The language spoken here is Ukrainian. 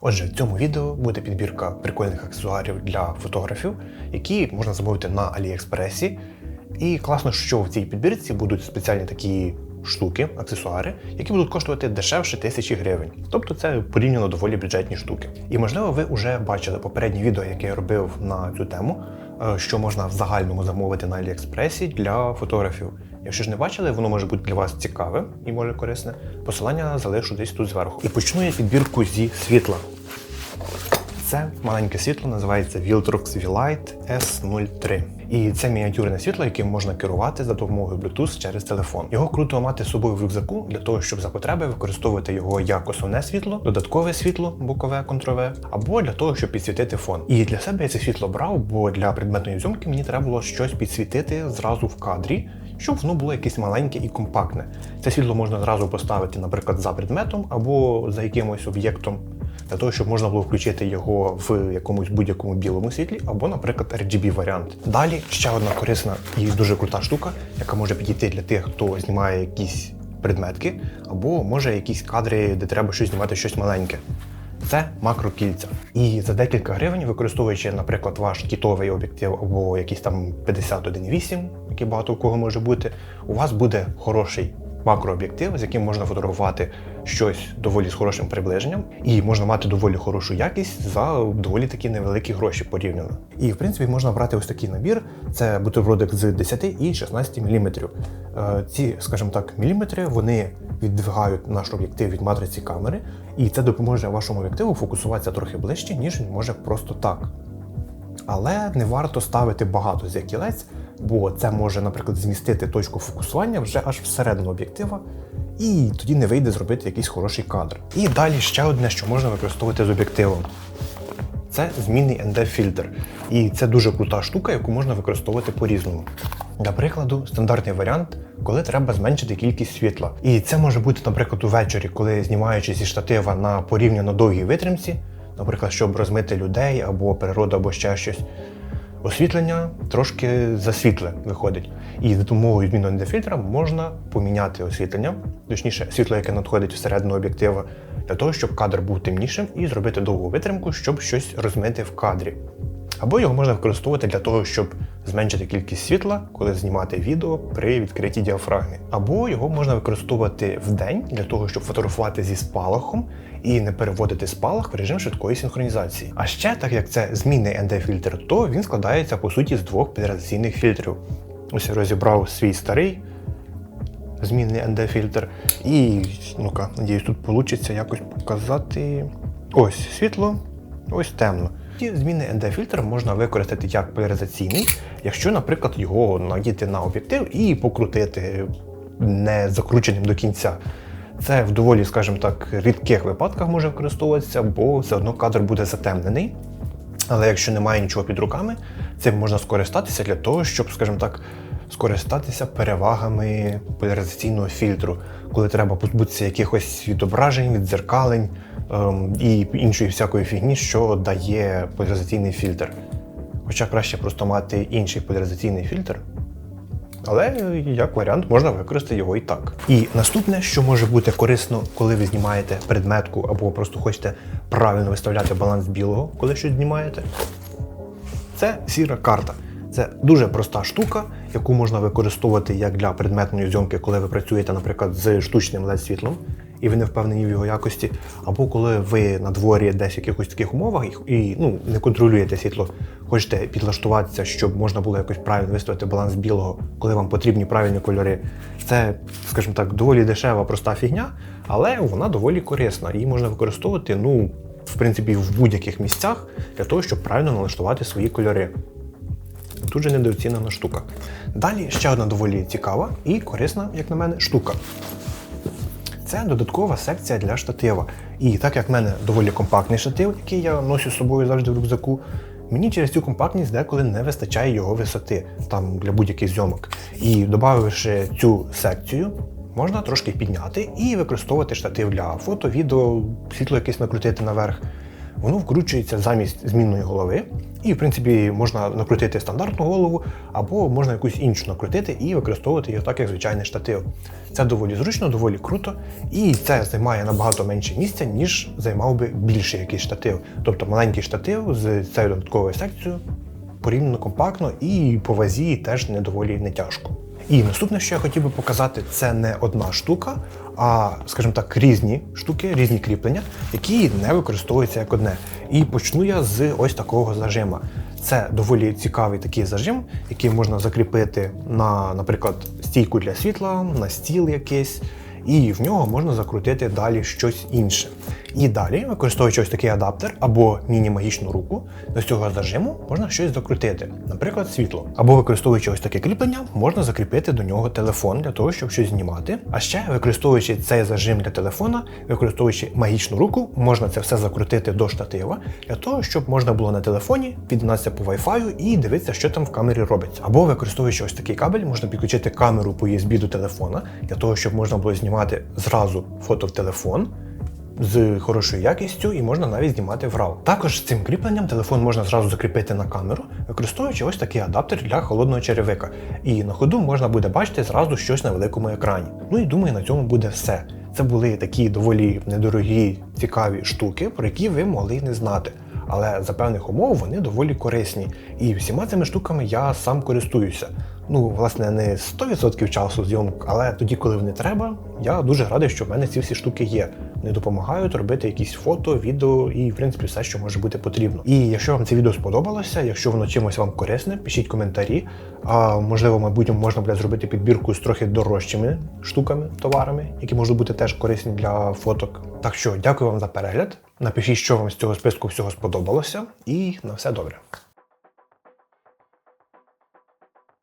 Отже, в цьому відео буде підбірка прикольних аксесуарів для фотографів, які можна замовити на Аліекспресі. І класно, що в цій підбірці будуть спеціальні такі штуки, аксесуари, які будуть коштувати дешевше тисячі гривень. Тобто це порівняно доволі бюджетні штуки. І можливо, ви вже бачили попереднє відео, яке я робив на цю тему, е, що можна в загальному замовити на Аліекспресі для фотографів. Якщо ж не бачили, воно може бути для вас цікаве і може корисне. Посилання залишу десь тут зверху. І почну я підбірку зі світла. Це маленьке світло, називається Viltrox V-Lite S03. І це мініатюрне світло, яким можна керувати за допомогою Bluetooth через телефон. Його круто мати з собою в рюкзаку для того, щоб за потреби використовувати його як основне світло, додаткове світло, бокове, контрове, або для того, щоб підсвітити фон. І для себе я це світло брав, бо для предметної зйомки мені треба було щось підсвітити зразу в кадрі. Щоб воно було якесь маленьке і компактне. Це світло можна зразу поставити, наприклад, за предметом або за якимось об'єктом, для того, щоб можна було включити його в якомусь будь-якому білому світлі, або, наприклад, RGB варіант. Далі ще одна корисна і дуже крута штука, яка може підійти для тих, хто знімає якісь предметки, або може якісь кадри, де треба щось знімати щось маленьке. Це макрокільця. І за декілька гривень, використовуючи, наприклад, ваш кітовий об'єктив або якийсь там 51.8, який багато у кого може бути, у вас буде хороший макрооб'єктив, з яким можна фотографувати щось доволі з хорошим приближенням, і можна мати доволі хорошу якість за доволі такі невеликі гроші порівняно. І в принципі можна брати ось такий набір: це бутербродик з 10 і 16 мм. Ці, скажімо так, міліметри вони віддвигають наш об'єктив від матриці камери, і це допоможе вашому об'єктиву фокусуватися трохи ближче, ніж він може просто так. Але не варто ставити багато з кілець, бо це може, наприклад, змістити точку фокусування вже аж всередину об'єктива, і тоді не вийде зробити якийсь хороший кадр. І далі ще одне, що можна використовувати з об'єктивом. Це змінний ND-фільтр. І це дуже крута штука, яку можна використовувати по-різному. Для прикладу, стандартний варіант, коли треба зменшити кількість світла. І це може бути, наприклад, увечері, коли знімаючи зі штатива на порівняно довгій витримці, наприклад, щоб розмити людей або природу, або ще щось. Освітлення трошки засвітле виходить. І за допомогою зміни індефільтра можна поміняти освітлення, точніше, світло, яке надходить всередину об'єктива, для того, щоб кадр був темнішим і зробити довгу витримку, щоб щось розмити в кадрі. Або його можна використовувати для того, щоб зменшити кількість світла, коли знімати відео при відкритій діафрагмі. Або його можна використовувати в день для того, щоб фотографувати зі спалахом і не переводити спалах в режим швидкої синхронізації. А ще, так як це змінний ND-фільтр, то він складається по суті з двох поляризаційних фільтрів. Ось я розібрав свій старий змінний ND-фільтр. І, ну-ка, надіюсь, тут вийде якось показати. Ось світло, ось темно. І змінний ND-фільтр можна використати як поляризаційний, якщо, наприклад, його надіти на об'єктив і покрутити не закрученим до кінця. Це в доволі, скажімо так, рідких випадках може використовуватися, бо все одно кадр буде затемнений. Але якщо немає нічого під руками, цим можна скористатися для того, щоб, скажімо так, скористатися перевагами поляризаційного фільтру, коли треба позбутися якихось відображень, відзеркалень ем, і іншої всякої фігні, що дає поляризаційний фільтр. Хоча краще просто мати інший поляризаційний фільтр. Але як варіант можна використати його і так. І наступне, що може бути корисно, коли ви знімаєте предметку або просто хочете правильно виставляти баланс білого, коли щось знімаєте, це сіра карта. Це дуже проста штука, яку можна використовувати як для предметної зйомки, коли ви працюєте, наприклад, з штучним led світлом і ви не впевнені в його якості, або коли ви на дворі десь в якихось таких умовах і ну, не контролюєте світло, хочете підлаштуватися, щоб можна було якось правильно виставити баланс білого, коли вам потрібні правильні кольори. Це, скажімо так, доволі дешева, проста фігня, але вона доволі корисна. Її можна використовувати, ну, в принципі, в будь-яких місцях для того, щоб правильно налаштувати свої кольори. Дуже недооцінена штука. Далі ще одна доволі цікава і корисна, як на мене, штука. Це додаткова секція для штатива. І так як в мене доволі компактний штатив, який я ношу з собою завжди в рюкзаку, мені через цю компактність деколи не вистачає його висоти там для будь-яких зйомок. І додавши цю секцію, можна трошки підняти і використовувати штатив для фото, відео, світло якесь накрутити наверх. Воно вкручується замість змінної голови. І, в принципі, можна накрутити стандартну голову, або можна якусь іншу накрутити і використовувати її так, як звичайний штатив. Це доволі зручно, доволі круто, і це займає набагато менше місця, ніж займав би більший якийсь штатив. Тобто маленький штатив з цією додатковою секцією порівняно компактно і по вазі теж не доволі не тяжко. І наступне, що я хотів би показати, це не одна штука, а, скажімо так, різні штуки, різні кріплення, які не використовуються як одне. І почну я з ось такого зажима. Це доволі цікавий такий зажим, який можна закріпити на, наприклад, стійку для світла, на стіл якийсь, і в нього можна закрутити далі щось інше. І далі, використовуючи ось такий адаптер або міні-магічну руку, до цього зажиму можна щось закрутити, наприклад, світло. Або використовуючи ось таке кріплення, можна закріпити до нього телефон для того, щоб щось знімати. А ще використовуючи цей зажим для телефона, використовуючи магічну руку, можна це все закрутити до штатива для того, щоб можна було на телефоні піднатися по Wi-Fi і дивитися, що там в камері робиться. Або використовуючи ось такий кабель, можна підключити камеру по USB до телефона для того, щоб можна було знімати зразу фото в телефон з хорошою якістю і можна навіть знімати в RAW. Також з цим кріпленням телефон можна зразу закріпити на камеру, використовуючи ось такий адаптер для холодного черевика. І на ходу можна буде бачити зразу щось на великому екрані. Ну і думаю, на цьому буде все. Це були такі доволі недорогі, цікаві штуки, про які ви могли не знати. Але за певних умов вони доволі корисні. І всіма цими штуками я сам користуюся. Ну, власне, не 100% часу зйомок, але тоді, коли вони треба, я дуже радий, що в мене ці всі штуки є. Вони допомагають робити якісь фото, відео і, в принципі, все, що може бути потрібно. І якщо вам це відео сподобалося, якщо воно чимось вам корисне, пишіть коментарі. А можливо, майбутньому можна буде зробити підбірку з трохи дорожчими штуками, товарами, які можуть бути теж корисні для фоток. Так що дякую вам за перегляд. Напишіть, що вам з цього списку всього сподобалося, і на все добре.